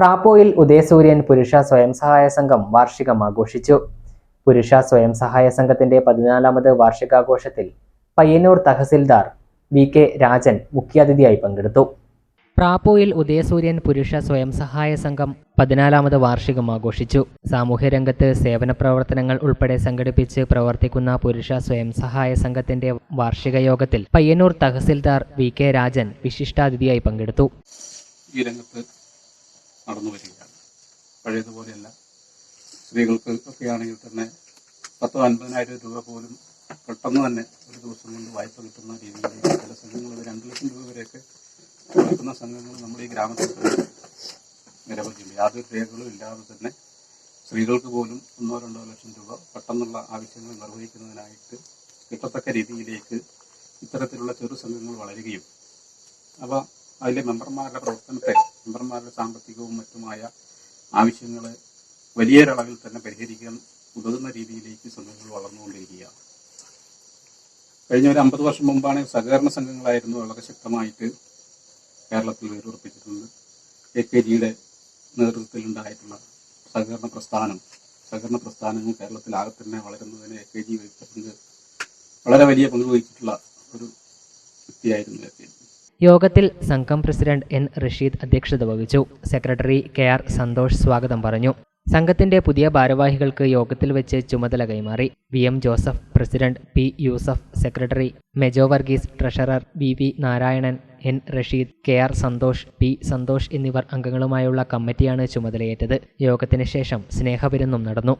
പ്രാപ്പോയിൽ ഉദയസൂര്യൻ പുരുഷ സ്വയം സഹായ സംഘം വാർഷികം ആഘോഷിച്ചു. പുരുഷ സ്വയം സഹായ സംഘത്തിന്റെ പതിനാലാമത് വാർഷികാഘോഷത്തിൽ പയ്യന്നൂർ തഹസിൽദാർ വി കെ രാജൻ മുഖ്യാതിഥിയായി പങ്കെടുത്തു. പ്രാപ്പോയിൽ ഉദയസൂര്യൻ പുരുഷ സ്വയം സഹായ സംഘം പതിനാലാമത് വാർഷികം ആഘോഷിച്ചു. സാമൂഹ്യരംഗത്ത് സേവന പ്രവർത്തനങ്ങൾ ഉൾപ്പെടെ സംഘടിപ്പിച്ച് പ്രവർത്തിക്കുന്ന പുരുഷ സ്വയം സഹായ സംഘത്തിന്റെ വാർഷിക യോഗത്തിൽ പയ്യന്നൂർ തഹസിൽദാർ വി കെ രാജൻ വിശിഷ്ടാതിഥിയായി പങ്കെടുത്തു. ഈ രംഗത്ത് നടന്നു വരികയാണ്. പഴയതുപോലെയല്ല. സ്ത്രീകൾക്ക് ഒക്കെ ആണെങ്കിൽ തന്നെ പത്തോ അൻപതിനായിരം രൂപ പോലും പെട്ടെന്ന് തന്നെ ഒരു ദിവസം കൊണ്ട് വായ്പ കിട്ടുന്ന രീതിയിലേക്ക് ചില സംഘങ്ങൾ രണ്ടു ലക്ഷം രൂപ വരെയൊക്കെ കൊടുക്കുന്ന സംഘങ്ങൾ നമ്മുടെ ഈ ഗ്രാമത്തിൽ നിരവധി യാതൊരു രേഖകളും ഇല്ലാതെ തന്നെ സ്ത്രീകൾക്ക് പോലും ഒന്നോ രണ്ടോ ലക്ഷം രൂപ പെട്ടെന്നുള്ള ആവശ്യങ്ങൾ നിർവഹിക്കുന്നതിനായിട്ട് കിട്ടത്തക്ക രീതിയിലേക്ക് ഇത്തരത്തിലുള്ള ചെറു സംഘങ്ങൾ വളരുകയും. അവ അതിലെ മെമ്പർമാരുടെ പ്രവർത്തനത്തെ മെമ്പർമാരുടെ സാമ്പത്തികവും മറ്റുമായ ആവശ്യങ്ങൾ വലിയൊരളവിൽ തന്നെ പരിഹരിക്കാൻ ഉതകുന്ന രീതിയിലേക്ക് സംഘങ്ങൾ വളർന്നുകൊണ്ടിരിക്കുകയാണ്. കഴിഞ്ഞ ഒരു അമ്പത് വർഷം മുമ്പാണ് സഹകരണ സംഘങ്ങളായിരുന്നു വളരെ ശക്തമായിട്ട് കേരളത്തിൽ വേരുറപ്പിച്ചിട്ടുണ്ട് എ കെ ജിയുടെ നേതൃത്വത്തിലുണ്ടായിട്ടുള്ള സഹകരണ പ്രസ്ഥാനം സഹകരണ പ്രസ്ഥാനങ്ങൾ കേരളത്തിലാകെ തന്നെ വളരുന്നതിന് എ കെ ജി വഹിച്ച പങ്ക് വളരെ വലിയ പങ്ക് വഹിച്ചിട്ടുള്ള ഒരു വ്യക്തിയായിരുന്നു യോഗത്തിൽ സംഘം പ്രസിഡന്റ് എൻ റഷീദ് അധ്യക്ഷത വഹിച്ചു. സെക്രട്ടറി കെ ആർ സന്തോഷ് സ്വാഗതം പറഞ്ഞു. സംഘത്തിന്റെ പുതിയ ഭാരവാഹികൾക്ക് യോഗത്തിൽ വെച്ച് ചുമതല കൈമാറി. V M Joseph president P Yusuf secretary Mejo Varghese treasurer V V Narayanan N Rasheed K R Santhosh P Santhosh എന്നിവർ അംഗങ്ങളുമായുള്ള കമ്മിറ്റിയാണ് ചുമതലയേറ്റത്. യോഗത്തിന് ശേഷം സ്നേഹവിരുന്നും നടന്നു.